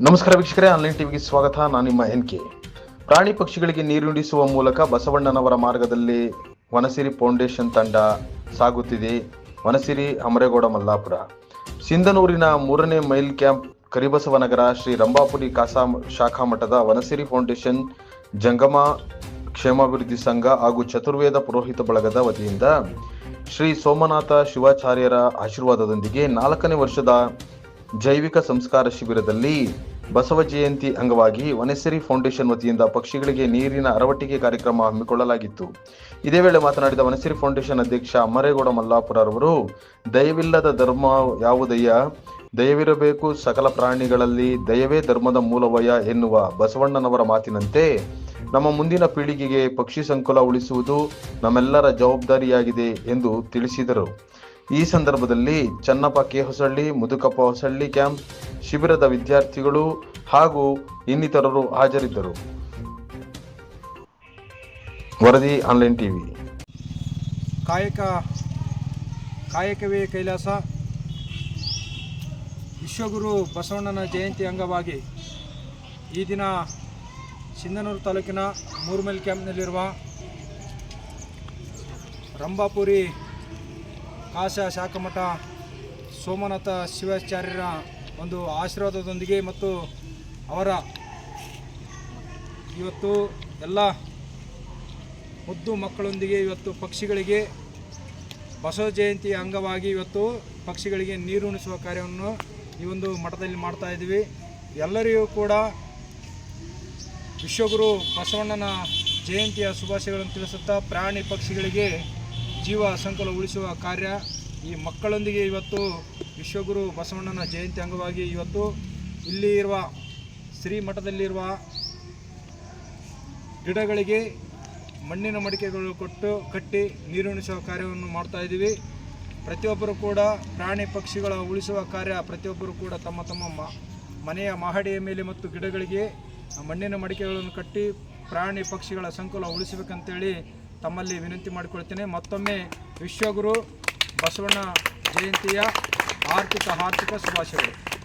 ನಮಸ್ಕಾರ ವೀಕ್ಷಕರೇ, ಆನ್ಲೈನ್ ಟಿವಿಗೆ ಸ್ವಾಗತ. ನಾನು ನಿಮ್ಮ ಎನ್ ಕೆ. ಪ್ರಾಣಿ ಪಕ್ಷಿಗಳಿಗೆ ನೀರುಣಿಸುವ ಮೂಲಕ ಬಸವಣ್ಣನವರ ಮಾರ್ಗದಲ್ಲಿ ವನಸಿರಿ ಫೌಂಡೇಶನ್ ತಂಡ ಸಾಗುತ್ತಿದೆ. ವನಸಿರಿ ಅಮರೇಗೌಡ ಮಲ್ಲಾಪುರ. ಸಿಂಧನೂರಿನ ಮೂರನೇ ಮೈಲ್ ಕ್ಯಾಂಪ್ ಕರಿಬಸವನಗರ ಶ್ರೀ ರಂಭಾಪುರಿ ಕಾಸಾ ಶಾಖಾ ಮಠದ ವನಸಿರಿ ಫೌಂಡೇಶನ್ ಜಂಗಮ ಕ್ಷೇಮಾಭಿವೃದ್ಧಿ ಸಂಘ ಹಾಗೂ ಚತುರ್ವೇದ ಪುರೋಹಿತ ಬಳಗದ ವತಿಯಿಂದ ಶ್ರೀ ಸೋಮನಾಥ ಶಿವಾಚಾರ್ಯರ ಆಶೀರ್ವಾದದೊಂದಿಗೆ ನಾಲ್ಕನೇ ವರ್ಷದ ಜೈವಿಕ ಸಂಸ್ಕಾರ ಶಿಬಿರದಲ್ಲಿ ಬಸವ ಜಯಂತಿ ಅಂಗವಾಗಿ ವನೆಸರಿ ಫೌಂಡೇಶನ್ ವತಿಯಿಂದ ಪಕ್ಷಿಗಳಿಗೆ ನೀರಿನ ಅರವಟಿಕೆ ಕಾರ್ಯಕ್ರಮ ಹಮ್ಮಿಕೊಳ್ಳಲಾಗಿತ್ತು. ಇದೇ ವೇಳೆ ಮಾತನಾಡಿದ ವನಸಿರಿ ಫೌಂಡೇಶನ್ ಅಧ್ಯಕ್ಷ ಅಮರೇಗೌಡ ಮಲ್ಲಾಪುರ ಅವರು ದಯವಿಲ್ಲದ ಧರ್ಮ ಯಾವುದಯ್ಯ? ದಯವಿರಬೇಕು, ಸಕಲ ಪ್ರಾಣಿಗಳಲ್ಲಿ ದಯವೇ ಧರ್ಮದ ಮೂಲವಯ ಎನ್ನುವ ಬಸವಣ್ಣನವರ ಮಾತಿನಂತೆ ನಮ್ಮ ಮುಂದಿನ ಪೀಳಿಗೆಗೆ ಪಕ್ಷಿ ಸಂಕುಲ ಉಳಿಸುವುದು ನಮ್ಮೆಲ್ಲರ ಜವಾಬ್ದಾರಿಯಾಗಿದೆ ಎಂದು ತಿಳಿಸಿದರು. ಈ ಸಂದರ್ಭದಲ್ಲಿ ಚನ್ನಪ್ಪ ಕೆ ಹೊಸಳ್ಳಿ ಮುದುಕಪ್ಪ ಹೊಸಳ್ಳಿ ಕ್ಯಾಂಪ್ ಶಿಬಿರದ ವಿದ್ಯಾರ್ಥಿಗಳು ಹಾಗೂ ಇನ್ನಿತರರು ಹಾಜರಿದ್ದರು. ವರದಿ ಆನ್ಲೈನ್ ಟಿವಿ ಕಾಯಕ, ಕಾಯಕವೇ ಕೈಲಾಸ. ವಿಶ್ವಗುರು ಬಸವಣ್ಣನ ಜಯಂತಿ ಅಂಗವಾಗಿ ಈ ದಿನ ಸಿಂಧನೂರು ತಾಲೂಕಿನ ಮೂರ್ಮೈಲ್ ಕ್ಯಾಂಪ್ನಲ್ಲಿರುವ ರಂಭಾಪುರಿ ಕಾಶ ಶಾಖಮಠ ಸೋಮನಾಥ ಶಿವಾಚಾರ್ಯರ ಒಂದು ಆಶೀರ್ವಾದದೊಂದಿಗೆ ಮತ್ತು ಅವರ ಇವತ್ತು ಎಲ್ಲ ಮುದ್ದು ಮಕ್ಕಳೊಂದಿಗೆ ಇವತ್ತು ಪಕ್ಷಿಗಳಿಗೆ ಬಸವ ಜಯಂತಿಯ ಅಂಗವಾಗಿ ಇವತ್ತು ಪಕ್ಷಿಗಳಿಗೆ ನೀರುಣಿಸುವ ಕಾರ್ಯವನ್ನು ಈ ಒಂದು ಮಠದಲ್ಲಿ ಮಾಡ್ತಾ ಇದ್ದೀವಿ. ಎಲ್ಲರಿಗೂ ಕೂಡ ವಿಶ್ವಗುರು ಬಸವಣ್ಣನ ಜಯಂತಿಯ ಶುಭಾಶಯಗಳನ್ನು ತಿಳಿಸುತ್ತಾ ಪ್ರಾಣಿ ಪಕ್ಷಿಗಳಿಗೆ ಜೀವ ಸಂಕುಲ ಉಳಿಸುವ ಕಾರ್ಯ ಈ ಮಕ್ಕಳೊಂದಿಗೆ ಇವತ್ತು ವಿಶ್ವಗುರು ಬಸವಣ್ಣನ ಜಯಂತಿ ಅಂಗವಾಗಿ ಇವತ್ತು ಇಲ್ಲಿ ಇರುವ ಶ್ರೀಮಠದಲ್ಲಿರುವ ಗಿಡಗಳಿಗೆ ಮಣ್ಣಿನ ಮಡಿಕೆಗಳು ಕೊಟ್ಟು ಕಟ್ಟಿ ನೀರುಣಿಸುವ ಕಾರ್ಯವನ್ನು ಮಾಡ್ತಾ ಇದ್ದೀವಿ. ಪ್ರತಿಯೊಬ್ಬರು ಕೂಡ ಪ್ರಾಣಿ ಪಕ್ಷಿಗಳ ಉಳಿಸುವ ಕಾರ್ಯ ಪ್ರತಿಯೊಬ್ಬರು ಕೂಡ ತಮ್ಮ ತಮ್ಮ ಮನೆಯ ಮಹಡಿಯ ಮೇಲೆ ಮತ್ತು ಗಿಡಗಳಿಗೆ ಮಣ್ಣಿನ ಮಡಿಕೆಗಳನ್ನು ಕಟ್ಟಿ ಪ್ರಾಣಿ ಪಕ್ಷಿಗಳ ಸಂಕುಲ ಉಳಿಸಬೇಕಂತೇಳಿ ತಮ್ಮಲ್ಲಿ ವಿನಂತಿ ಮಾಡಿಕೊಳ್ತೇನೆ. ಮತ್ತೊಮ್ಮೆ ವಿಶ್ವಗುರು ಬಸವಣ್ಣ ಜಯಂತಿಯ ಆರ್ಥಿಕ ಆರ್ಥಿಕ ಶುಭಾಶಯಗಳು.